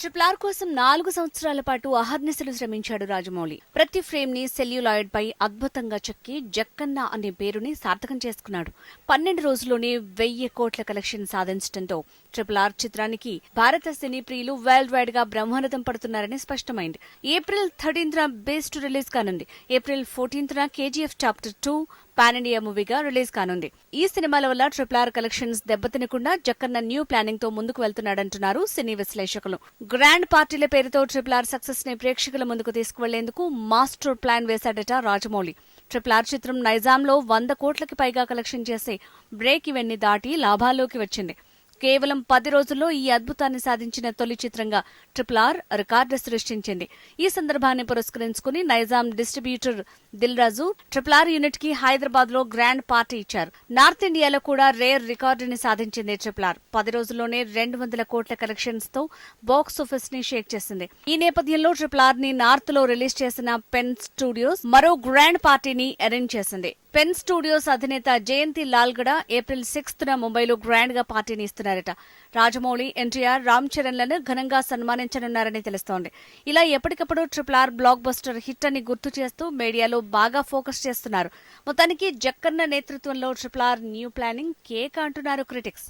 Triple R కోసం నాలుగు సంవత్సరాల పాటు అహర్నిశలు శ్రమించాడు రాజమౌళి. ప్రతి ఫ్రేమ్ని సెల్యులాయిడ్ పై అద్భుతంగా చెక్కి జక్కన్న అనే పేరుని సార్థకం చేసుకున్నాడు. పన్నెండు రోజుల్లోనే వెయ్యి కోట్ల కలెక్షన్ సాధించడంతో ట్రిపుల్ ఆర్ చిత్రానికి భారత సినీ ప్రియులు వరల్డ్ వైడ్గా బ్రహ్మరథం పడుతున్నారని స్పష్టమైంది. ఏప్రిల్ థర్టీన్త్ బేస్ట్ రిలీజ్ కానుంది. April fourteenth KGF chapter two pan India మూవీగా release కానుంది. ఈ సినిమాల వల్ల ట్రిపుల్ ఆర్ కలెక్షన్స్ దెబ్బతినకుండా జక్కన్న న్యూ ప్లానింగ్తో ముందుకు వెళ్తున్నాడంటున్నారు సినీ విశ్లేషకులు. గ్రాండ్ పార్టీల పేరుతో ట్రిపుల్ ఆర్ సక్సెస్ని ప్రేక్షకుల ముందుకు తీసుకువెళ్ళేందుకు మాస్టర్ ప్లాన్ వేశాడట రాజమౌళి. ట్రిపుల్ ఆర్ చిత్రం నైజాంలో వంద కోట్లకి పైగా కలెక్షన్ చేసే బ్రేక్ ఇవన్నీ దాటి లాభాల్లోకి వచ్చింది. కేవలం పది రోజుల్లో ఈ అద్భుతాన్ని సాధించిన తొలి చిత్రంగా ట్రిపుల్ ఆర్ రికార్డు సృష్టించింది. ఈ సందర్భాన్ని పురస్కరించుకుని Nizam distributor Dil Raju triple R యూనిట్కి హైదరాబాద్లో గ్రాండ్ పార్టీ ఇచ్చారు. నార్త్ ఇండియాలో కూడా రేర్ రికార్డుని సాధించింది ట్రిపుల్ ఆర్. పది రోజుల్లోనే రెండు వందల కోట్ల కలెక్షన్స్తో బాక్స్ ఆఫీస్ని షేక్ చేసింది. ఈ నేపథ్యంలో ట్రిపుల్ ఆర్ని నార్త్లో రిలీజ్ చేసిన పెన్ స్టూడియోస్ మరో గ్రాండ్ పార్టీని అరేంజ్ చేసింది. పెన్ స్టూడియోస్ అధినేత జయంతి లాల్గడ ఏప్రిల్ సిక్స్త్ న ముంబైలో గ్రాండ్గా పార్టీని ఇస్తున్నారు. చేస్తున్నారట రాజమౌళి ఎన్టీఆర్ రామ్ చరణ్లను ఘనంగా సన్మానించనున్నారని తెలుస్తోంది. ఇలా ఎప్పటికప్పుడు triple R blockbuster hit అని గుర్తు చేస్తూ మీడియాలో బాగా ఫోకస్ చేస్తున్నారు. మొత్తానికి జక్కన్న నేతృత్వంలో triple R new planning cake అంటున్నారు క్రిటిక్స్.